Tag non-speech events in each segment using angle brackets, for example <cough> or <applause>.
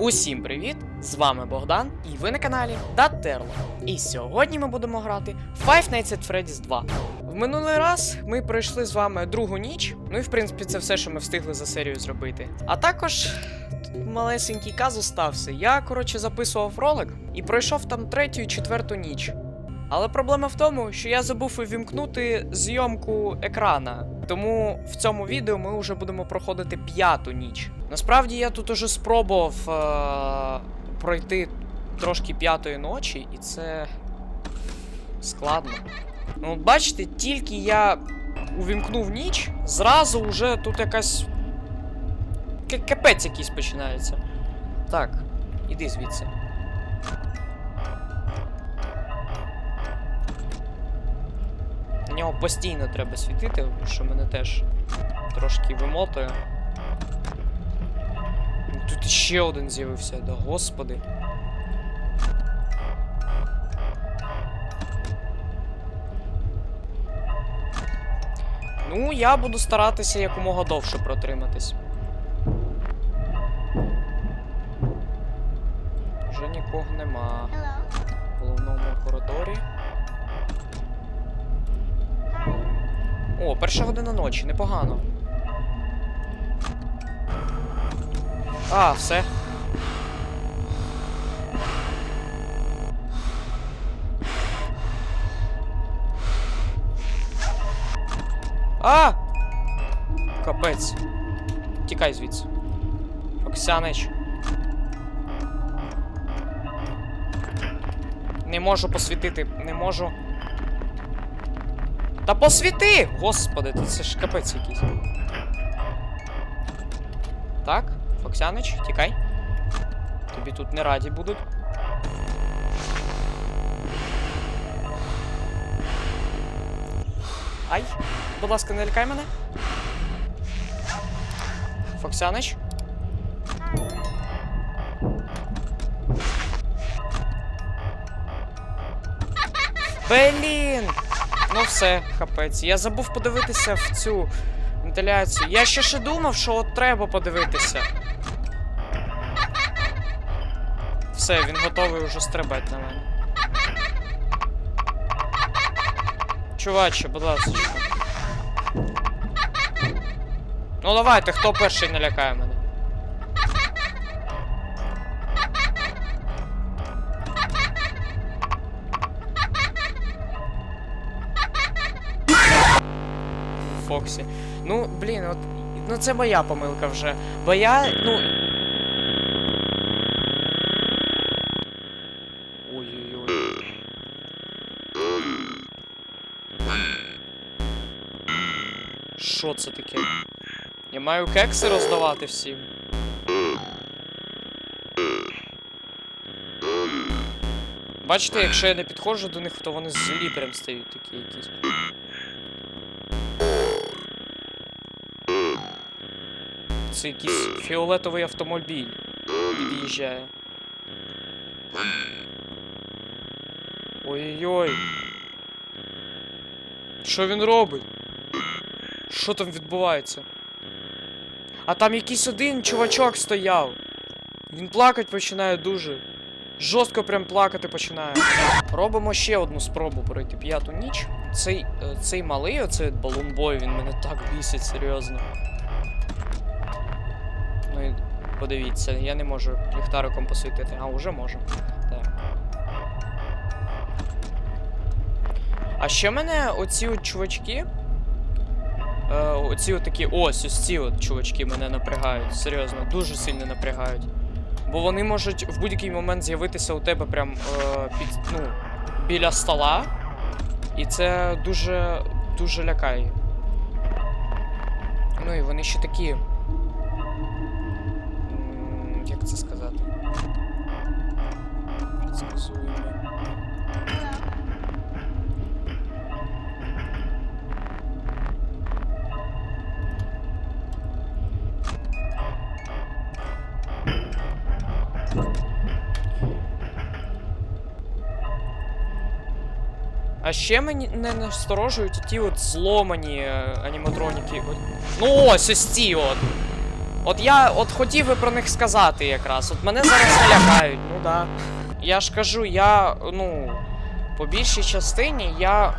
Усім привіт! З вами Богдан, і ви на каналі Датерло. І сьогодні ми будемо грати Five Nights at Freddy's 2. В минулий раз ми пройшли з вами другу ніч. Ну і в принципі це все, що ми встигли за серію зробити. А також тут малесенький казус стався. Я, коротше, записував ролик і пройшов там третю і четверту ніч. Але проблема в тому, що я забув увімкнути зйомку екрана. Тому в цьому відео ми вже будемо проходити п'яту ніч. Насправді я тут уже спробував е- пройти трошки п'ятої ночі, і це складно. Ну, бачите, тільки я увімкнув ніч, зразу вже тут якась. Капець якийсь починається. Так, іди звідси. На нього постійно треба світити, що мене теж трошки вимотує. Тут ще один з'явився, да господи. Ну, я буду старатися якомога довше протриматись. Вже нікого нема в головному коридорі. О, перша година ночі, непогано. А, все. А! Капець. Тікай звідси. Оксянич. Не можу посвітити, не можу. Та посвіти! Господи, це ж капець якийсь. Так, Фоксянич, тікай. Тобі тут не раді будуть. Ай, будь ласка, не лякай мене. Фоксянич. Блін! Ну все, капець. Я забув подивитися в цю вентиляцію. Я ще ще думав, що от треба подивитися. Все, він готовий уже стрибати на мене. Чуваче, будь ласка. Ну давайте, хто перший налякає мене? Фоксі. Ну, блін, от. Ну це моя помилка вже. Бо я, ну. Ой-ой-ой. Що це таке? Я маю кекси роздавати всім. Бачите, якщо я не підходжу до них, то вони злі прям стають такі якісь. Це якийсь фіолетовий автомобіль під'їжджає. Ой-ой-ой. Що він робить? Що там відбувається? А там якийсь один чувачок стояв. Він плакать починає дуже. Жорстко прям плакати починає. Робимо ще одну спробу пройти п'яту ніч. Цей, е, цей малий, оцей балунбой, він мене так бісить, серйозно. Ну подивіться, я не можу ліхтариком посвітити, а вже можу. Так. А ще мене оці от чувачки. Е, оці от такі. Ось, ось ці от чувачки мене напрягають. Серйозно, дуже сильно напрягають. Бо вони можуть в будь-який момент з'явитися у тебе прям е, під, ну, біля стола. І це дуже дуже лякає. Ну і вони ще такі. А ще мені не насторожують ті от зломані е, аніматроніки. Ну ось ось ці от. От я от хотів би про них сказати якраз. От мене зараз налякають, ну да. Я ж кажу, я, ну, по більшій частині я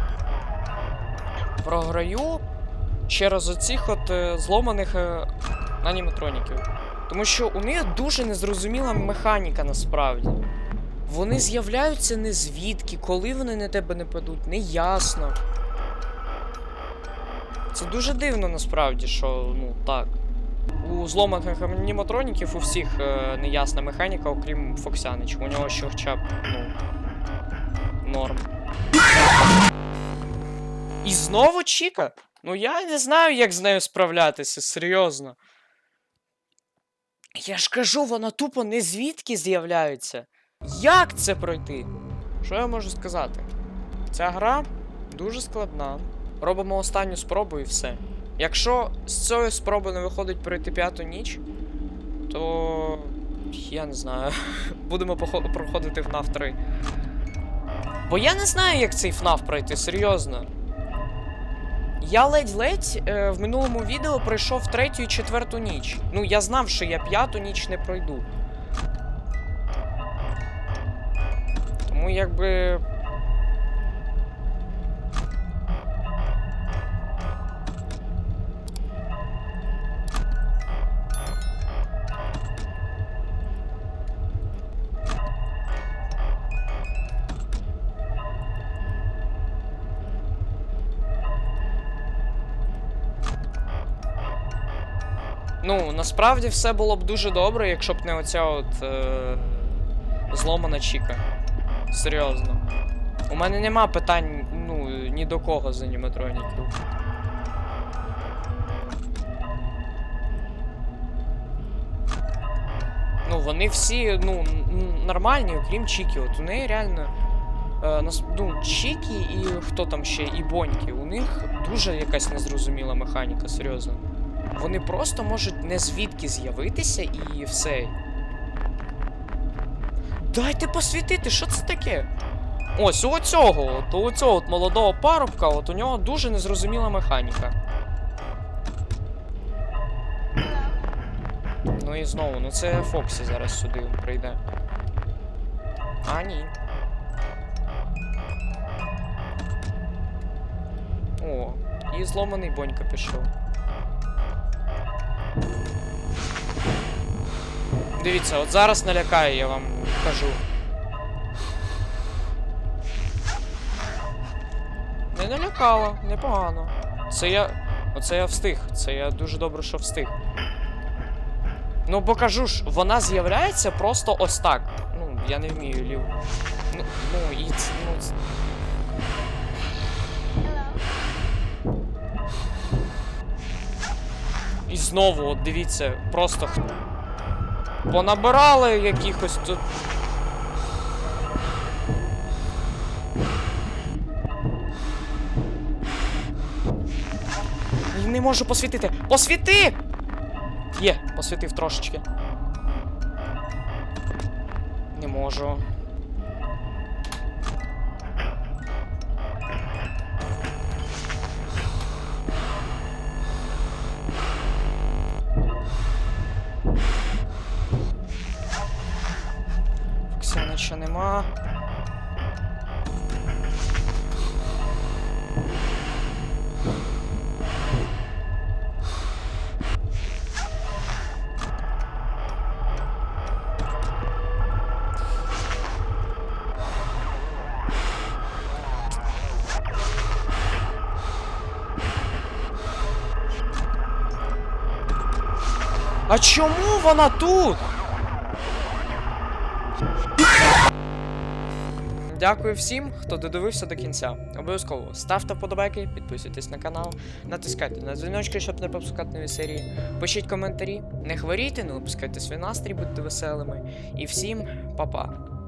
програю через оцих от е, зломаних е, аніматроніків. Тому що у них дуже незрозуміла механіка насправді. Вони з'являються не звідки, коли вони на тебе не падуть, не ясно. Це дуже дивно насправді, що ну так. У зломаних аніматроніків у всіх е, неясна механіка, окрім Фоксянич. У нього ще хоча б, ну. Норм. І знову Чіка? Ну я не знаю, як з нею справлятися, серйозно. Я ж кажу, вона тупо не звідки з'являється. Як це пройти? Що я можу сказати? Ця гра дуже складна. Робимо останню спробу і все. Якщо з цієї спроби не виходить пройти п'яту ніч, то. Я не знаю. <laughs> Будемо проходити FNAF 3. Бо я не знаю, як цей FNAF пройти, серйозно. Я ледь-ледь е, в минулому відео пройшов третю і четверту ніч. Ну, я знав, що я п'яту ніч не пройду. Тому якби. Ну, насправді все було б дуже добре, якщо б не оця от е... зломана Чіка. Серйозно. У мене нема питань, ну, ні до кого з аніматроніків. Ну, вони всі, ну, нормальні, окрім Чікі. От у неї реально. Е, ну, Чікі і хто там ще, і Боньки. У них дуже якась незрозуміла механіка, серйозно. Вони просто можуть не звідки з'явитися і все. Дайте посвітити, що це таке? Ось у цього, от у цього от молодого парубка, от у нього дуже незрозуміла механіка. Ну і знову, ну це Фоксі зараз сюди прийде. А, ні. О, і зломаний бонька пішов. Дивіться, от зараз налякає, я вам кажу. Не налякало, непогано. Це я. Оце я встиг. Це я дуже добре, що встиг. Ну, бо кажу ж, вона з'являється просто ось так. Ну, я не вмію лів. Ну, ну і це. Ну, це... І знову, от дивіться, просто х- понабирали якихось тут. Не можу посвітити. Посвіти! Є, посвітив трошечки. Не можу. Нема. А чому вона тут? Дякую всім, хто додивився до кінця. Обов'язково ставте вподобайки, підписуйтесь на канал, натискайте на дзвіночки, щоб не пропускати нові серії. Пишіть коментарі, не хворійте, не опускайте свій настрій, будьте веселими. І всім па-па.